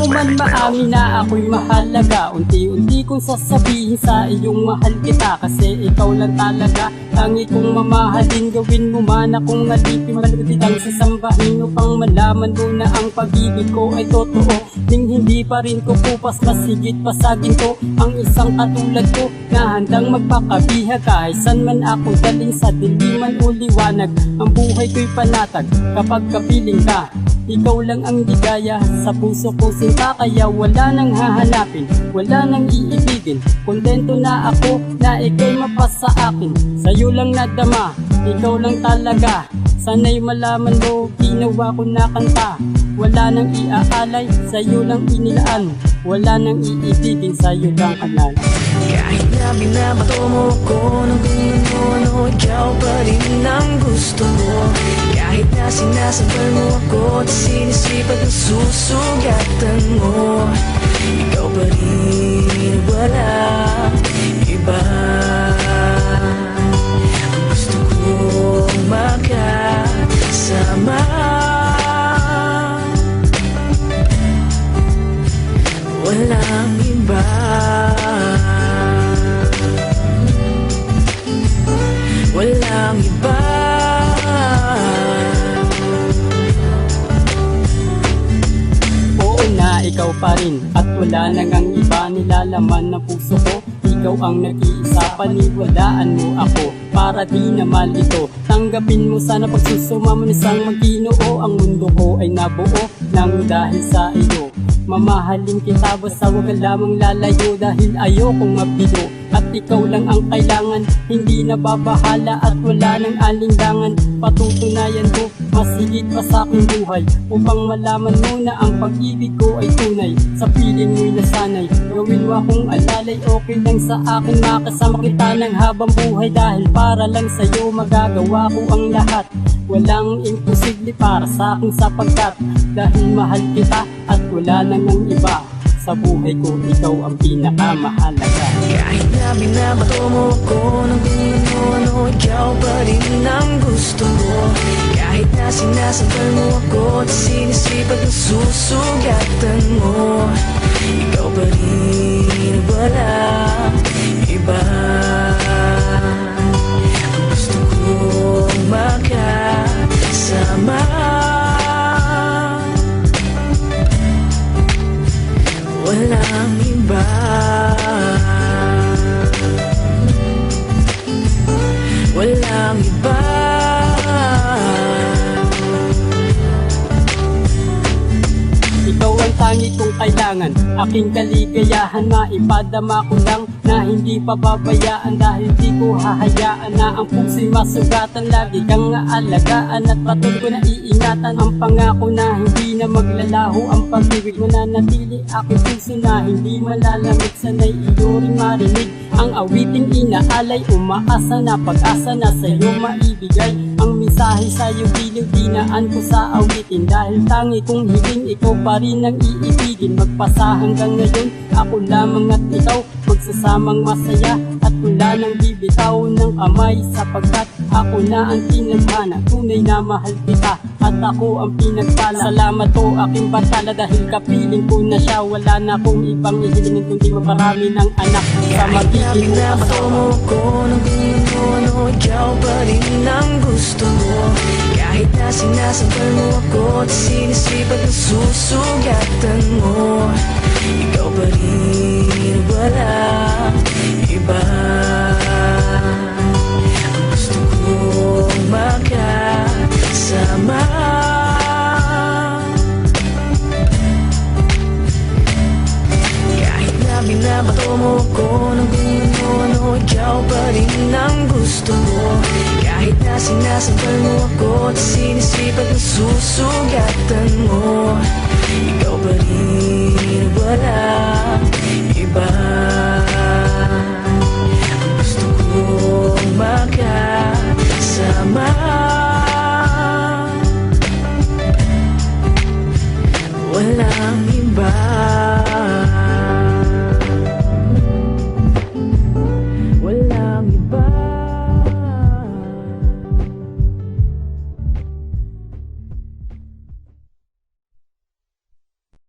Mo man maamin na ako'y mahalaga. Unti-unti kong sasabihin sa iyong mahal kita. Kasi ikaw lang talaga Tangi kong mamahalin. Gawin mo man akong alipin Malapit ang sasambahin Upang malaman mo na ang pag-ibig ko ay totoo. Ding hindi pa rin ko pupas Masigit pasagin ko Ang isang katulad ko. Na handang magpakabiha Kahit san man ako daling sa diliman o liwanag Ang buhay ko'y panatag Kapag kapiling ka ikaw lang ang ligaya sa puso ko sinta Kaya wala nang hahanapin, wala nang iibigin. Kontento na ako na ikaw'y mapasa akin Sa'yo lang nadama, ikaw lang talaga. Sana'y malaman mo, ginawa ko na kanta. Wala nang iaalay, sa'yo lang inilaan. Wala nang iibigin, sa'yo lang alala Kahit na binabato mo ko ng kung ano-ano Ikaw pa rin ang gusto sinasabal mo ako At sinisipat ang susugatan mo. Ikaw pa rin wala iba. Gusto kong makasama. Walang iba. Walang iba ikaw pa rin. At wala nang ang iba nilalaman ng puso ko. Ikaw ang nag-iisa paniwalaan mo ako. Para di na malito Tanggapin mo sana pagsusuma mo isang magginoo Ang mundo ko ay nabuo Nang dahil sa iyo. Mamahalin kita basta wag ka lamang lalayo Dahil ayokong mabilo At ikaw lang ang kailangan Hindi na babahala at wala nang alinlangan. Patutunayan ko masigit pa sa aking buhay. Upang malaman mo na ang pag-ibig ko ay tunay. Sa piling mo'y nasanay. Gawin mo akong alalay Okay lang sa akin. Makasama kita ng habang buhay Dahil para lang sa'yo magagawa ko ang lahat. Walang imposible para sa akin sapagkat Dahil mahal kita at wala nang ang iba Sa buhay ko ikaw ang pinakamahalaga. Kahit na binabato mo ko ng kung ano-ano Ikaw pa rin ang gusto mo Kahit na sinasabal mo ako At sinisipat ang susugatan mo Ikaw pa rin Walang iba. Ikaw ang tangi kong kailangan. Aking kaligayahan Maipadama ko lang na hindi pababayaan Dahil di ko hahayaan na ang puso'y masugatan. Lagi kang aalagaan at patuloy ko na iingatan. Ang pangako na hindi na maglalaho Ang pag-ibig mo na natili Aking puso na hindi malalamig. Sana'y iyo rin marinig Ang awiting inaalay Umaasa na pag-asa na sa'yo maibigay Ang mensahe sa'yo giliw dinaan ko sa awitin. Dahil tangi kong hiling ikaw pa rin ang iibigin. Magpasa hanggang ngayon ako lamang at ikaw Magsasamang masaya. At wala nang bibitaw ng kamay Sapagkat ako na ang tinadhana Tunay na mahal kita ako ang pinagpala Salamat po aking batala dahil kapiling ko na siya. Wala na akong ibang ihilingin kundi maparami ng anak. Sa Kahit na magiging binabato asawa mo ko ng ano Ikaw pa rin ang gusto mo. Kahit na sinasabal mo ako At sinisipat ang susugatan mo Sinasabal mo ako At sinisipat ang susugatan mo. Ikaw pa rin